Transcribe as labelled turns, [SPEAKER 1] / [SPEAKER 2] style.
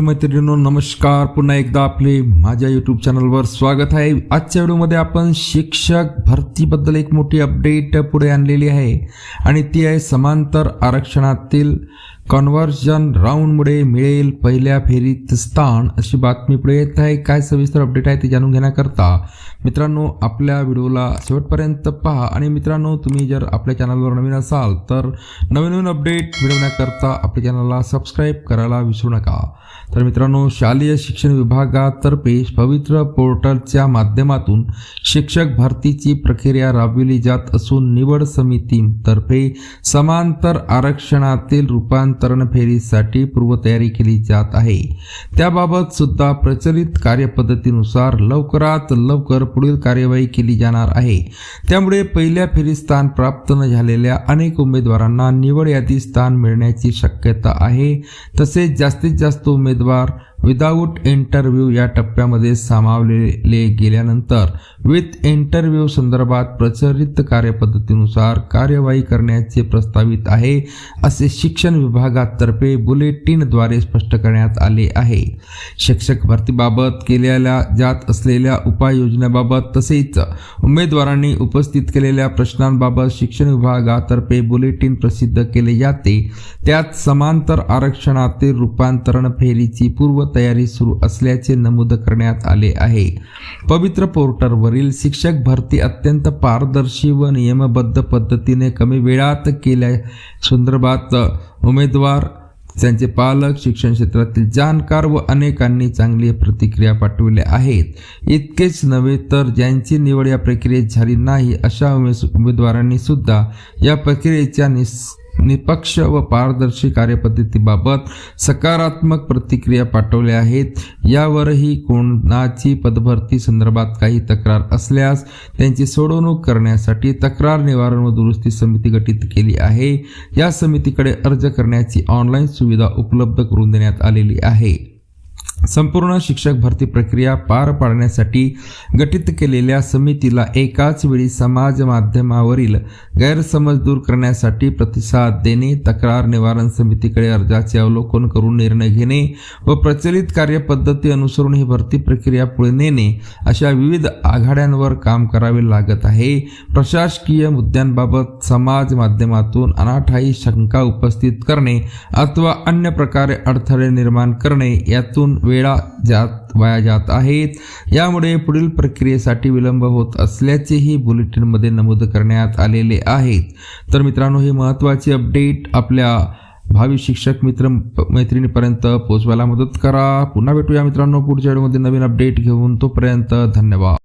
[SPEAKER 1] मित्रमैत्रिणींनो नमस्कार. पुन्हा एकदा आपले माझ्या यूट्यूब चॅनलवर स्वागत आहे. आजच्या व्हिडिओमध्ये आपण शिक्षक भरतीबद्दल एक मोठी अपडेट पुढे आणलेली आहे. आणि ती आहे समांतर आरक्षणातील कन्वर्जन राऊंडमुळे मिळेल पहिल्या फेरीत स्थान अशी बातमी पुढे येत आहे. काय सविस्तर अपडेट आहे ते जाणून घेण्याकरता मित्रांनो आपल्या व्हिडिओला शेवटपर्यंत पहा. आणि मित्रांनो तुम्ही जर आपल्या चॅनलवर नवीन असाल तर नवीन नवीन अपडेट मिळवण्याकरता आपल्या चॅनलला सबस्क्राईब करायला विसरू नका. तर मित्रांनो शालेय शिक्षण विभागातर्फे पवित्र पोर्टलच्या माध्यमातून शिक्षक भरतीची प्रक्रिया राबविली जात असून निवड समितीतर्फे समांतर आरक्षणातील रूपांतर फेरीसाठी पूर्वतयारी केली जात आहे. त्याबाबत सुद्धा प्रचलित कार्यपद्धतीनुसार लवकरात लवकर पुढील कार्यवाही केली जाणार आहे. त्यामुळे पहिल्या फेरीत स्थान प्राप्त न झालेल्या अनेक उमेदवारांना निवड यादी स्थान मिळण्याची शक्यता आहे. तसेच जास्तीत जास्त उमेदवार विदाऊट इंटरव्ह्यू या टप्प्यामध्ये सामावलेले गेल्यानंतर विथ इंटरव्ह्यू संदर्भात प्रचलित कार्यपद्धतीनुसार कार्यवाही करण्याचे प्रस्तावित आहे असे शिक्षण विभागातर्फे बुलेटिनद्वारे स्पष्ट करण्यात आले आहे. शिक्षक भरतीबाबत केलेल्या जात असलेल्या उपाययोजनेबाबत तसेच उमेदवारांनी उपस्थित केलेल्या प्रश्नांबाबत शिक्षण विभागातर्फे बुलेटिन प्रसिद्ध केले जाते. त्यात समांतर आरक्षणातील रूपांतरण फेरीची पूर्व तयारी सुरू असल्याचे नमूद करण्यात आले आहे. पवित्र पोर्टलवरील शिक्षक भरती अत्यंत पारदर्शी व नियमबद्ध पद्धतीने कमी वेळात केल्या संदर्भात उमेदवार त्यांचे पालक शिक्षण क्षेत्रातील जाणकार व अनेकांनी चांगली प्रतिक्रिया पाठवल्या आहेत. इतकेच नव्हे तर ज्यांची निवड या प्रक्रियेत झाली नाही अशा उमेदवारांनी सुद्धा या प्रक्रियेच्या निस निपक्ष व पारदर्शी कार्यपद्धतीबाबत सकारात्मक प्रतिक्रिया पाठवल्या आहेत. यावरही कोणाची पदभरती संदर्भात काही तक्रार असल्यास त्यांची सोडवणूक करण्यासाठी तक्रार निवारण व दुरुस्ती समिती गठीत केली आहे. या समितीकडे अर्ज करण्याची ऑनलाईन सुविधा उपलब्ध करून देण्यात आलेली आहे. संपूर्ण शिक्षक भरती प्रक्रिया पार पाडण्यासाठी गठीत केलेल्या समितीला एकाच वेळी समाज माध्यमावरील गैरसमज दूर करण्यासाठी प्रतिसाद देणे तक्रार निवारण समितीकडे अर्जाचे अवलोकन करून निर्णय घेणे व प्रचलित कार्यपद्धती अनुसरून ही भरती प्रक्रिया पुढे नेणे अशा विविध आघाड्यांवर काम करावे लागत आहे. प्रशासकीय मुद्द्यांबाबत समाज माध्यमातून अनाठाई शंका उपस्थित करणे अथवा अन्य प्रकारे अडथळे निर्माण करणे यातून वेळ वेळा जात वाया जात आहेत. यामुळे पुढील प्रक्रियेसाठी विलंब होत असल्याचेही बुलेटिनमध्ये नमूद करण्यात आलेले आहेत. तर मित्रांनो ही महत्त्वाची अपडेट आपल्या भावी शिक्षक मित्र मैत्रिणीपर्यंत पोहोचवायला मदत करा. पुन्हा भेटूया मित्रांनो पुढच्या व्हिडिओमध्ये नवीन अपडेट घेऊन तोपर्यंत धन्यवाद.